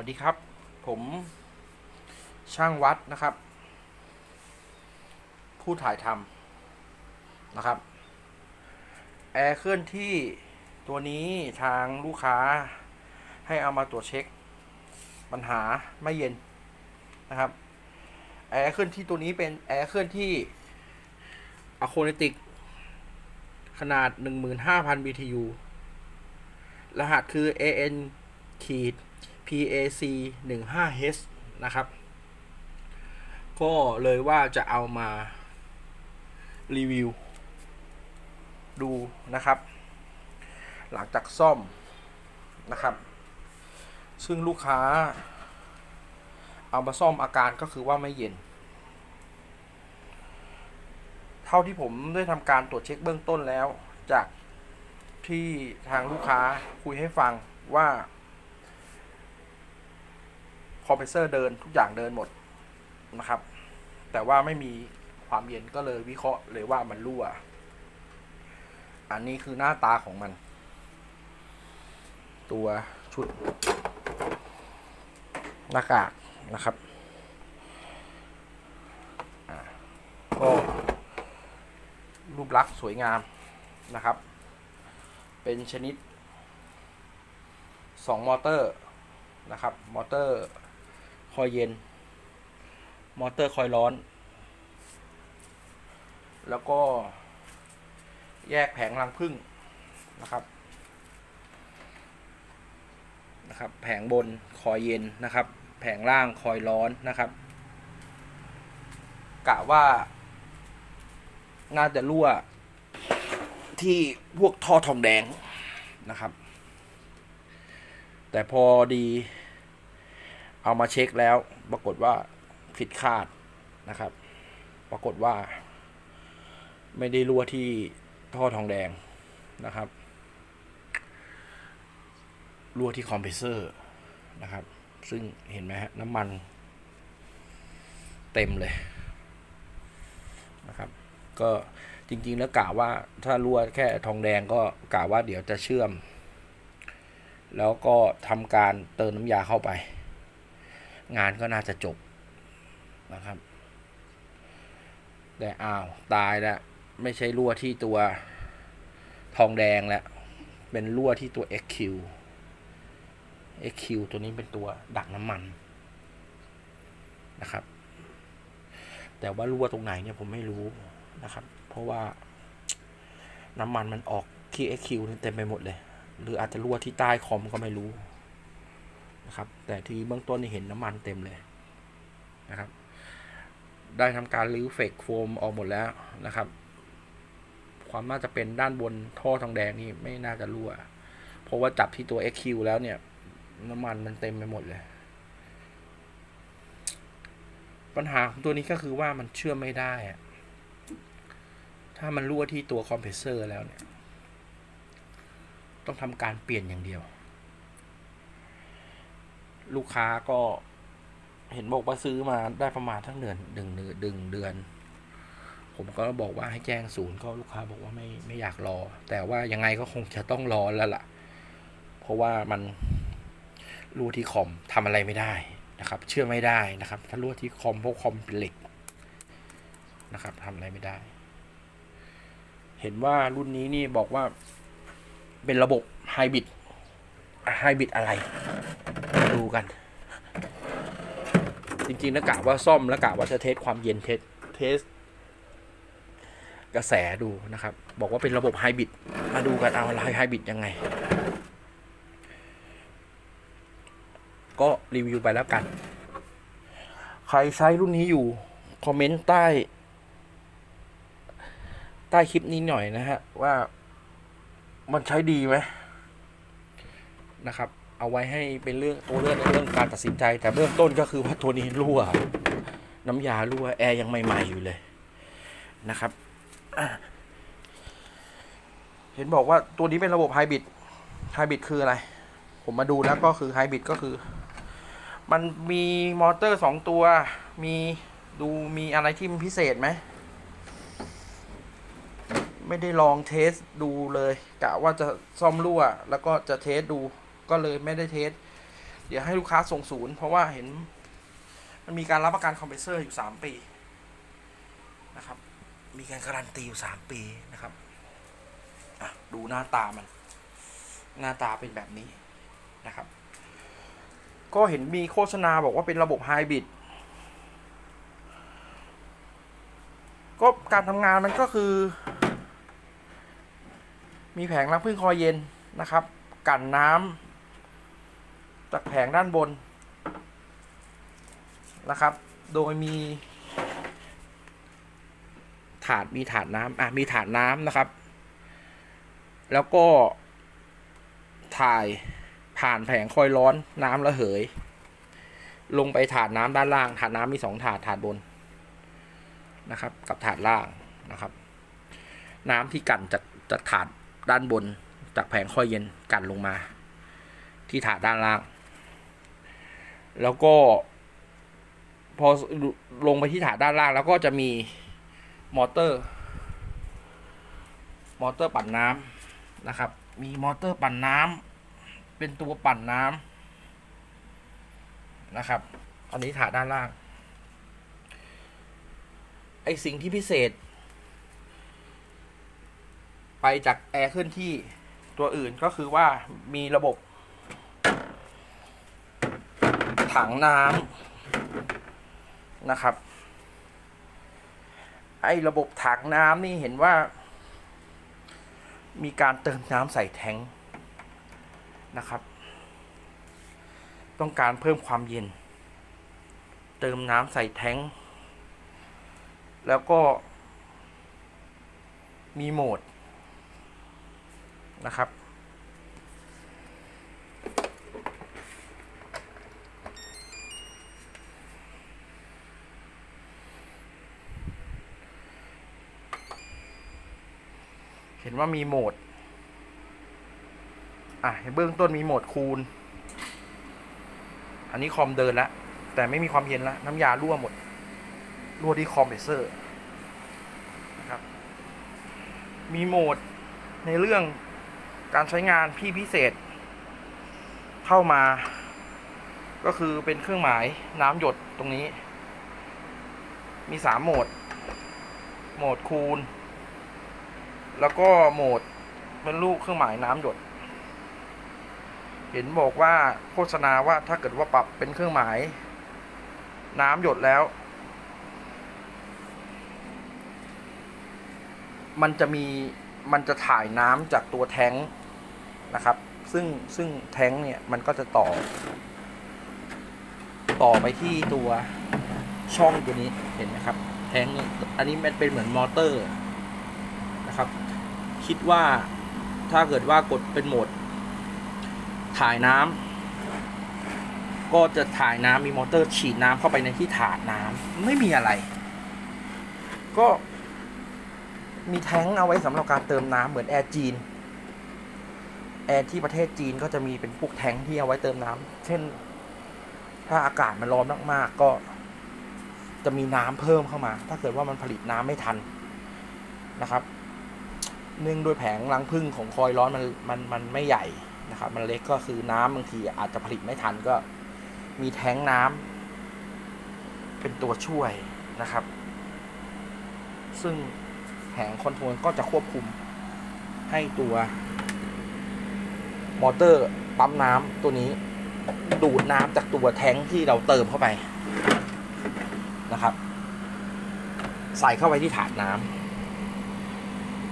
วัสดีครับ ผมช่างวัดนะครับ ผู้ถ่ายทำนะครับแอร์เคลื่อนที่ตัวนี้ทางลูกค้าให้เอามาตรวจเช็ค ปัญหาไม่เย็นนะครับแอร์เคลื่อนที่ตัวนี้เป็นแอร์เคลื่อนที่อะโคเนติกขนาด 15,000 BTU รหัสคือ AN ขีด PAC 15H นะครับ ก็เลยว่าจะเอามารีวิว ดูนะครับ หลังจากซ่อมนะครับ ซึ่งลูกค้า เอามาซ่อมอาการก็คือว่าไม่เย็น เท่าที่ผมได้ทำการตรวจเช็คเบื้องต้นแล้ว จากที่ทางลูกค้าคุยให้ฟังว่า คอมเพรสเซอร์เดินทุกอย่างเดินหมดนะครับ แต่ว่าไม่มีความเย็นก็เลยวิเคราะห์เลยว่ามันรั่ว อันนี้คือหน้าตาของมัน ตัวชุดหน้ากากนะครับก็รูปลักษณ์สวยงามนะครับ เป็นชนิด 2 มอเตอร์นะครับ มอเตอร์ คอยเย็น มอเตอร์คอยร้อน แล้วก็แยกแผงรังพึ่งนะครับ นะครับ แผงบนคอยเย็นนะครับ แผงล่างคอยร้อนนะครับ กะว่า น่าจะรั่วที่พวกท่อทองแดงนะครับ แต่พอดี เอามาเช็คแล้ว ปรากฏว่าผิดคาดนะครับ ปรากฏว่า ไม่ได้รั่วที่ท่อทองแดงนะครับรั่วที่คอมเพรสเซอร์นะครับ ซึ่งเห็นไหมฮะน้ำมัน เต็มเลยนะครับ ก็จริง ๆ แล้วกะว่าถ้ารั่วแค่ทองแดงก็กะว่าเดี๋ยวจะเชื่อม แล้วก็ทำการเติมน้ำยาเข้าไป งานก็น่าจะจบนะครับ แต่อ้าวตายแล้วไม่ใช่รั่วที่ตัวทองแดงแล้วเป็นรั่วที่ตัว XQ XQ ตัวนี้เป็นตัวดักน้ำมันนะครับ แต่ว่ารั่วตรงไหนเนี่ยผมไม่รู้นะครับ เพราะว่าน้ำมันมันออกที่ XQ เต็มไปหมดเลย หรืออาจจะรั่วที่ใต้คอมก็ไม่รู้ นะครับ แต่ที่เบื้องต้นนี่เห็นน้ำมันเต็มเลยนะครับ ได้ทำการรื้อเฟกโฟมออกหมดแล้วนะครับ ความน่าจะเป็นด้านบนท่อทองแดงนี่ไม่น่าจะรั่ว เพราะว่าจับที่ตัว XQ แล้วเนี่ย น้ำมันมันเต็มไปหมดเลย ปัญหาของตัวนี้ก็คือว่ามันเชื่อมไม่ได้อะถ้ามันรั่วที่ตัวคอมเพรสเซอร์แล้วเนี่ย ต้องทำการเปลี่ยนอย่างเดียว ลูกค้าก็เห็นบอกว่าซื้อมาได้ประมาณทั้งเดือนดึงเดือนดึงเดือน ผมก็บอกว่าให้แจ้งศูนย์ก็ลูกค้าบอกว่าไม่ไม่อยากรอ แต่ว่ายังไงก็คงจะต้องรอแล้วล่ะ เพราะว่ามันรั่วที่คอมทำอะไรไม่ได้นะครับ เชื่อไม่ได้นะครับ ถ้ารั่วที่คอมเพราะคอมเป็นเหล็กนะครับทำอะไรไม่ได้ เห็นว่ารุ่นนี้นี่บอกว่าเป็นระบบไฮบริดไฮบริดอะไร กัน จริงๆแล้วกะว่าซ่อมแล้วกะว่าจะเทสความเย็นเทสเทสกระแสดูนะครับ บอกว่าเป็นระบบไฮบริดมาดูกันเอาอะไรไฮบริดยังไง ก็รีวิวไปแล้วกัน ใครใช้รุ่นนี้อยู่ คอมเมนต์ใต้ ใต้คลิปนี้หน่อยนะฮะ ว่ามันใช้ดีไหมนะครับ เอาไว้ให้เป็นเรื่องตัวเรื่องในเรื่องการตัดสินใจ แต่เบื้องต้นก็คือว่าตัวนี้รั่ว น้ำยารั่วแอร์ยังใหม่ๆอยู่เลยนะครับเห็นบอกว่าตัวนี้เป็นระบบไฮบริดไฮบริดคืออะไร ผมมาดูแล้วก็คือไฮบริดก็คือ มันมีมอเตอร์สองตัว มีดูมีอะไรที่มันพิเศษไหมไม่ได้ลองเทสดูเลยกะว่าจะซ่อมรั่ว แล้วก็จะเทสดู ก็เลยไม่ได้เทส เดี๋ยวให้ลูกค้าส่งศูนย์ เพราะว่าเห็น มันมีการรับประกันคอมเพรสเซอร์อยู่สามปีนะครับ มีการการันตีอยู่สามปีนะครับดูหน้าตามัน หน้าตาเป็นแบบนี้นะครับ ก็เห็นมีโฆษณาบอกว่าเป็นระบบไฮบริดก็การทำงานมันก็คือ มีแผงรังพึ่งคอยเย็นนะครับ กันน้ำ จากแผงด้านบนนะครับ โดยมี ถาดมีถาดน้ำอะมีถาดน้ำนะครับ แล้วก็ถ่ายผ่านแผงคอยร้อนน้ำระเหย ลงไปถาดน้ำด้านล่าง ถาดน้ำมีสองถาดถาดบนนะครับ กับถาดล่างนะครับ น้ำที่กันจากจากถาดด้านบน จากแผงคอยเย็นกันลงมา ที่ถาดด้านล่าง แล้วก็ พอลงไปที่ถาดด้านล่าง แล้วก็จะมีมอเตอร์ มอเตอร์ปั่นน้ำนะครับ มีมอเตอร์ปั่นน้ำเป็นตัวปั่นน้ำนะครับอันนี้ถาดด้านล่างไอสิ่งที่พิเศษ ไปจากแอร์เคลื่อนที่ตัวอื่นก็คือว่ามีระบบ ถังน้ำนะครับ ไอ้ระบบถังน้ำนี่เห็นว่า มีการเติมน้ำใส่แทงค์นะครับ ต้องการเพิ่มความเย็น เติมน้ำใส่แทงค์แล้วก็มีโหมดนะครับ ห็นว่ามีโหมด อะเบื้องต้นมีโหมดคูณ อันนี้คอมเดินแล้ว แต่ไม่มีความเย็นแล้ว น้ำยารั่วหมด รั่วที่คอมเพรสเซอร์นะครับ มีโหมดในเรื่องการใช้งานพี่พิเศษ เข้ามา ก็คือเป็นเครื่องหมายน้ำหยดตรงนี้ มีสามโหมด โหมดคูณ แล้วก็โหมดเป็นลูกเครื่องหมายน้ำหยด เห็นบอกว่าโฆษณาว่าถ้าเกิดว่าปรับเป็นเครื่องหมาย น้ำหยดแล้ว มันจะมีมันจะถ่ายน้ำจากตัวแท้งนะครับ ซึ่งซึ่งแท้งเนี่ยมันก็จะต่อ ต่อไปที่ตัวช่องตัวนี้เห็นไหมครับ แท้งอันนี้มันเป็นเหมือนมอเตอร์ ครับ คิดว่าถ้าเกิดว่ากดเป็นโหมด ถ่ายน้ำก็จะถ่ายน้ำมีมอเตอร์ฉีดน้ำเข้าไปในที่ถาดน้ำไม่มีอะไร ก็มีแท้งเอาไว้สำหรับการเติมน้ำเหมือนแอร์จีนแอร์ที่ประเทศจีนก็จะมีเป็นพวกแท้งที่เอาไว้เติมน้ำเช่น ถ้าอากาศมันร้อนมากๆก็ จะมีน้ำเพิ่มเข้ามา ถ้าเกิดว่ามันผลิตน้ำไม่ทันนะครับ เนื่องด้วยแผงรังพึ่งของคอยร้อนมันมันมันไม่ใหญ่นะครับมันเล็กก็คือน้ำบางทีอาจจะผลิตไม่ทันก็มีแท้งน้ำเป็นตัวช่วยนะครับ ซึ่งแผงคอนโทรลก็จะควบคุมให้ตัว มอเตอร์ปั๊มน้ำตัวนี้ ดูดน้ำจากตัวแท้งที่เราเติมเข้าไปนะครับ ใส่เข้าไปที่ถาดน้ำ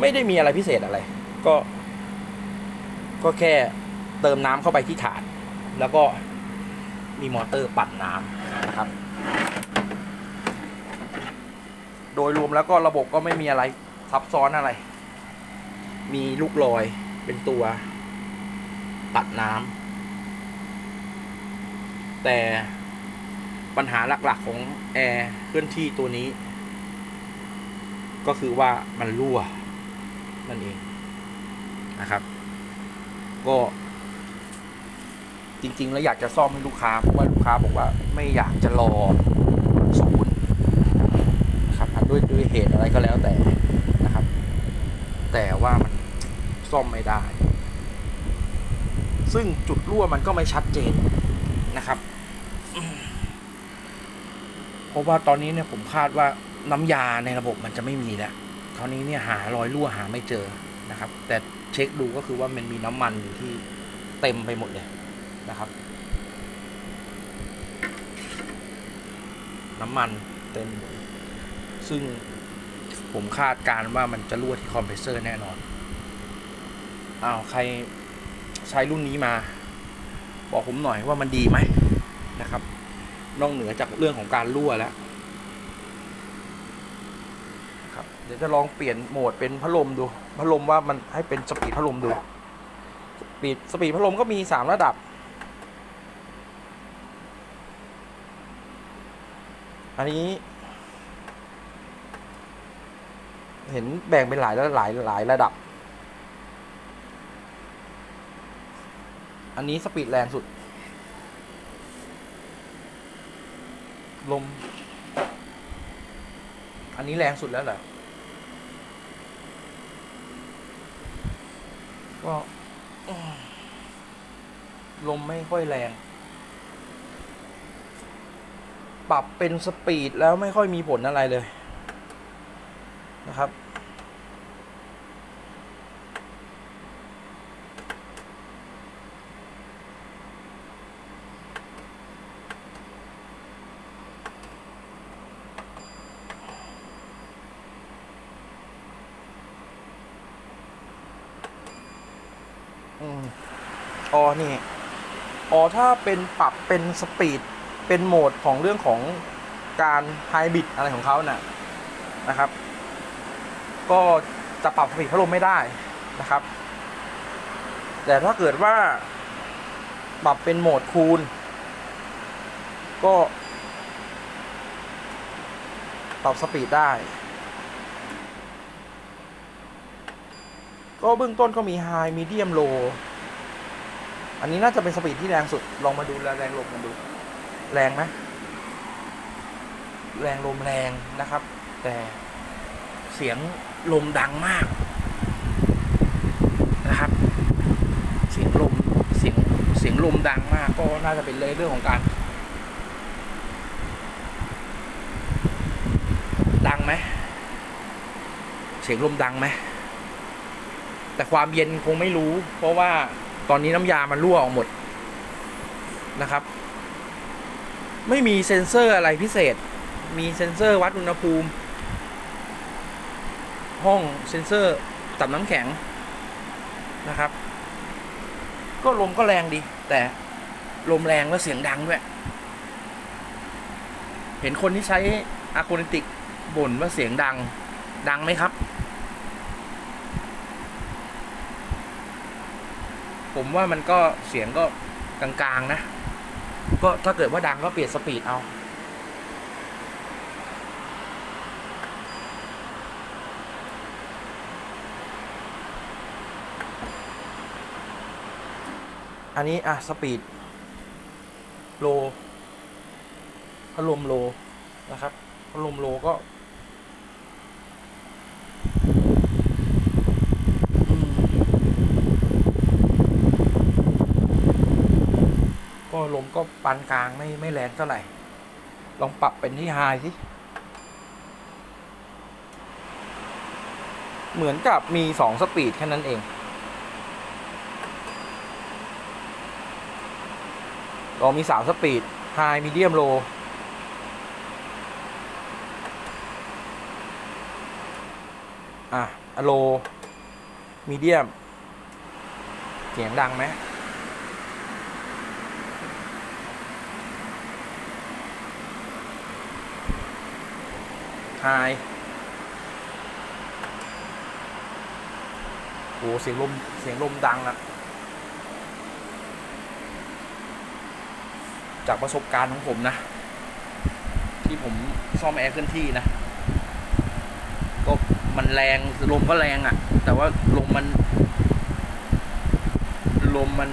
ไม่ได้มีอะไรพิเศษอะไร ก็ ก็แค่เติมน้ำเข้าไปที่ถาด แล้วก็มีมอเตอร์ปั่นน้ำนะครับ โดยรวมแล้วก็ระบบก็ไม่มีอะไรซับซ้อนอะไร มีลูกลอยเป็นตัวตัดน้ำแต่ปัญหาหลักๆของแอร์เคลื่อนที่ตัวนี้ ก็คือว่ามันรั่ว นั่นเองนะครับ ก็ จริง ๆ แล้วอยากจะซ่อมให้ลูกค้าเพราะว่าลูกค้าบอกว่าไม่อยากจะรอศูนย์นะครับด้วยด้วยเหตุอะไรก็แล้วแต่นะครับ แต่ว่ามันซ่อมไม่ได้ ซึ่งจุดรั่วมันก็ไม่ชัดเจนนะครับเพราะว่าตอนนี้เนี่ยผมคาดว่าน้ำยาในระบบมันจะไม่มีแล้ว คราวนี้เนี่ยหารอยรั่วหาไม่เจอนะครับ แต่เช็คดูก็คือว่ามันมีน้ำมันอยู่ที่เต็มไปหมดเลยนะครับ น้ำมันเต็ม ซึ่งผมคาดการณ์ว่ามันจะรั่วที่คอมเพรสเซอร์แน่นอนอ้าวใครใช้รุ่นนี้มา บอกผมหน่อยว่ามันดีไหมนะครับ นอกเหนือจากเรื่องของการรั่วแล้วนะครับ เดี๋ยวจะลองเปลี่ยนโหมดเป็นพัดลมดู พัดลมว่ามันให้เป็นสปีดพัดลมดูสปีดสปีดพัดลมก็มีสามระดับ อันนี้ เห็นแบ่งเป็นหลายหลายหลายระดับ อันนี้สปีดแรงสุด ลม อันนี้แรงสุดแล้วเหรอ ก็ลมไม่ค่อยแรง ปรับเป็นสปีดแล้วไม่ค่อยมีผลอะไรเลยนะครับ อืมอ๋อนี่อ๋อถ้าเป็นปรับเป็นสปีดเป็นโหมดของเรื่องของการไฮบริดอะไรของเขาน่ะนะครับ ก็จะปรับสปีดพัดลมไม่ได้นะครับ แต่ถ้าเกิดว่า ปรับเป็นโหมดคูลก็ ปรับสปีดได้ ก็เบื้องต้นก็มีไฮมีเดียมโลอันนี้น่าจะเป็นสปีดที่แรงสุด ลองมาดูแรงลมกันดู แรงไหมแรงลมแรงนะครับ แต่เสียงลมดังมากนะครับ เสียงลมเสียงเสียงลมดังมากก็น่าจะเป็นเลยเรื่องของการดังไหมเสียงลมดังไหม แต่ความเย็นคงไม่รู้ เพราะว่าตอนนี้น้ำยามันรั่วออกหมดนะครับ ไม่มีเซ็นเซอร์อะไรพิเศษ มีเซ็นเซอร์วัดอุณหภูมิ ห้องเซ็นเซอร์ตับน้ำแข็งนะครับ ก็ลมก็แรงดี แต่ลมแรงแล้วเสียงดังด้วยเห็นคนที่ใช้อะคูติกบ่นว่าเสียงดังดังไหมครับ ผมว่ามันก็เสียงก็กลางๆนะ ก็ถ้าเกิดว่าดังก็เปลี่ยนสปีดเอาอันนี้ อะ สปีด โลพัดลมโล นะครับพัดลมโลก็ ก็ลมก็ปานกลางไม่ไม่แรงเท่าไหร่ ลองปรับเป็นที่ไฮสิเหมือนกับมีสองสปีดแค่นั้นเอง เรามีสามสปีดไฮมีเดียมโลอะโลมีเดียม เสียงดังไหม ไฮโหเสียงลม เสียงลมดังอะจากประสบการณ์ของผมนะ ที่ผมซ่อมแอร์เคลื่อนที่นะ ก็มันแรงลมก็แรงอะ่ะ แต่ว่าลมมัน ลมมัน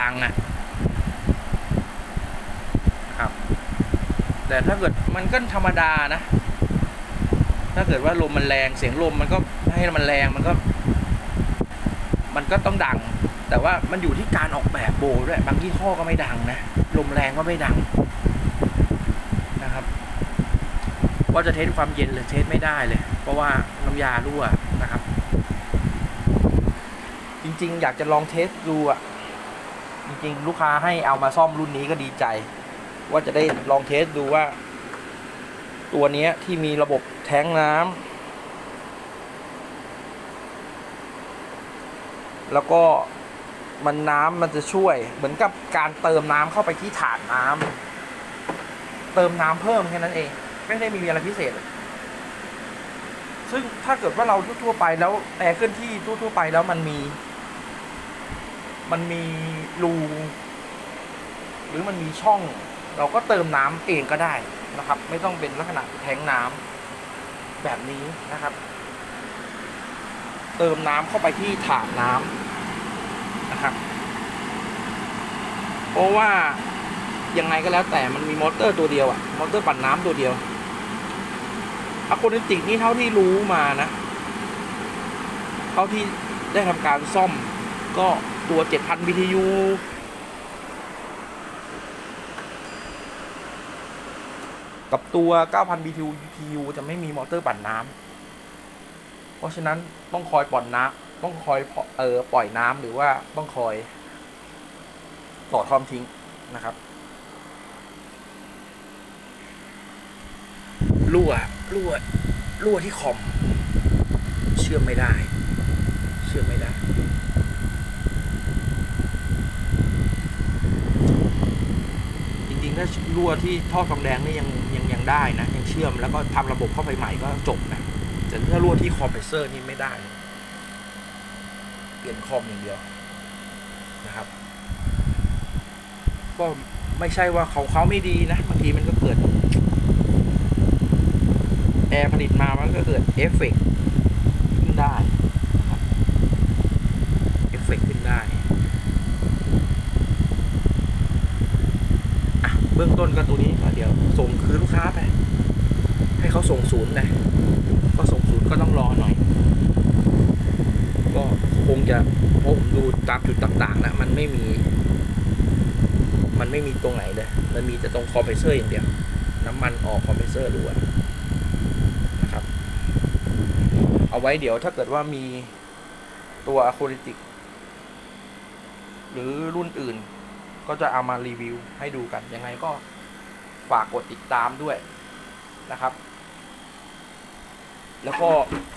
ดังอะ่ะครับ แต่ถ้าเกิดมันก็ธรรมดานะ ถ้าเกิดว่าลมมันแรงเสียงลมมันก็ให้มันแรงมันก็ มันก็ต้องดัง แต่ว่ามันอยู่ที่การออกแบบโบด้วยบางยี่ห้อก็ไม่ดังนะลมแรงก็ไม่ดังนะครับ ว่าจะเทสความเย็นเลยเทสไม่ได้เลย เพราะว่าน้ำยารั่วนะครับ จริงๆ อยากจะลองเทสดูอะจริงๆ ลูกค้าให้เอามาซ่อมรุ่นนี้ก็ดีใจ ว่าจะได้ลองเทสดูว่า ตัวนี้ที่มีระบบแท้งน้ำแล้วก็มันน้ำมันจะช่วย เหมือนกับการเติมน้ำเข้าไปที่ถาดน้ำเติมน้ำเพิ่มแค่นั้นเอง ไม่ได้มีอะไรพิเศษ ซึ่งถ้าเกิดว่าเราทั่วๆไปแล้วแอร์เคลื่อนที่ทั่วๆไปแล้วมันมี มันมีรูหรือมันมีช่อง เราก็เติมน้ำเองก็ได้ นะครับ ไม่ต้องเป็นลักษณะแทงน้ำแบบนี้นะครับ เติมน้ำเข้าไปที่ถาดน้ำนะครับ เพราะว่ายังไงก็แล้วแต่มันมีมอเตอร์ตัวเดียวอะมอเตอร์ปั่นน้ำตัวเดียวอะโคนิติกนี่เท่าที่รู้มานะเท่าที่ได้ทำการซ่อมก็ตัว 7,000 BTU กับตัว 9,000 BTU จะไม่มีมอเตอร์ปั่นน้ำ เพราะฉะนั้นต้องคอยปล่อนน้ำต้องคอยเออปล่อยน้ำหรือว่าต้องคอย ต่อทอมทิ้งนะครับรั่วรั่วรั่วที่คอม เชื่อมไม่ได้ เชื่อมไม่ได้จริงๆถ้ารั่วที่ท่อทองแดงนี่ยัง ได้นะยังเชื่อมแล้วก็ทำระบบเข้าไปใหม่ก็จบนะแต่ถ้ารั่วที่คอมเพรสเซอร์นี่ไม่ได้ เปลี่ยนคอมอย่างเดียวนะครับ ก็ไม่ใช่ว่าเขาเขาไม่ดีนะบางทีมันก็เกิดแอร์ผลิตมามันก็เกิดเอฟเฟกต์ขึ้นได้เอฟเฟกต์ขึ้นได้อะ เบื้องต้นก็ตัวนี้ก็เดี๋ยวส่งคืนลูกค้าไป ให้เขาส่งศูนย์นะก็ส่งศูนย์ก็ต้องรอหน่อย ก็คงจะเพราะผมดูตามจุดต่างๆนะมันไม่มี มันไม่มีตรงไหนเลย มันมีแต่ตรงคอมเพรสเซอร์อย่างเดียว น้ำมันออกคอมเพรสเซอร์รั่วนะครับ เอาไว้เดี๋ยวถ้าเกิดว่ามีตัวอะโคลิติก หรือรุ่นอื่น ก็จะเอามารีวิวให้ดูกัน ยังไงก็ฝากกดติดตามด้วยนะครับ แล้วก็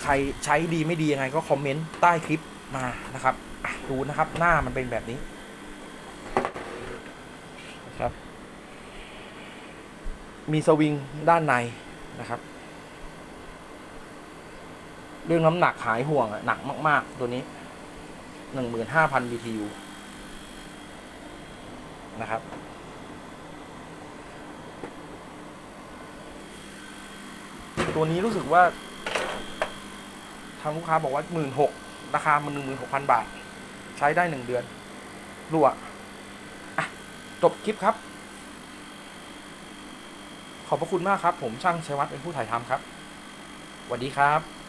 ใครใช้ดีไม่ดียังไงก็คอมเมนต์ใต้คลิปมานะครับดูนะครับหน้ามันเป็นแบบนี้นะครับ มีสวิงด้านในนะครับ เรื่องน้ำหนักหายห่วงอะหนักมาก ๆ ตัวนี้หนึ่งหมื่นห้าพัน BTU นะครับ ตัวนี้รู้สึกว่า ทางลูกค้าบอกว่าหมื่นหกราคามันหนึ่งหมื่นหกพันบาท ใช้ได้หนึ่งเดือนรั่วจบคลิปครับ ขอบพระคุณมากครับ ผมช่างชัยวัฒน์เป็นผู้ถ่ายทำครับสวัสดีครับ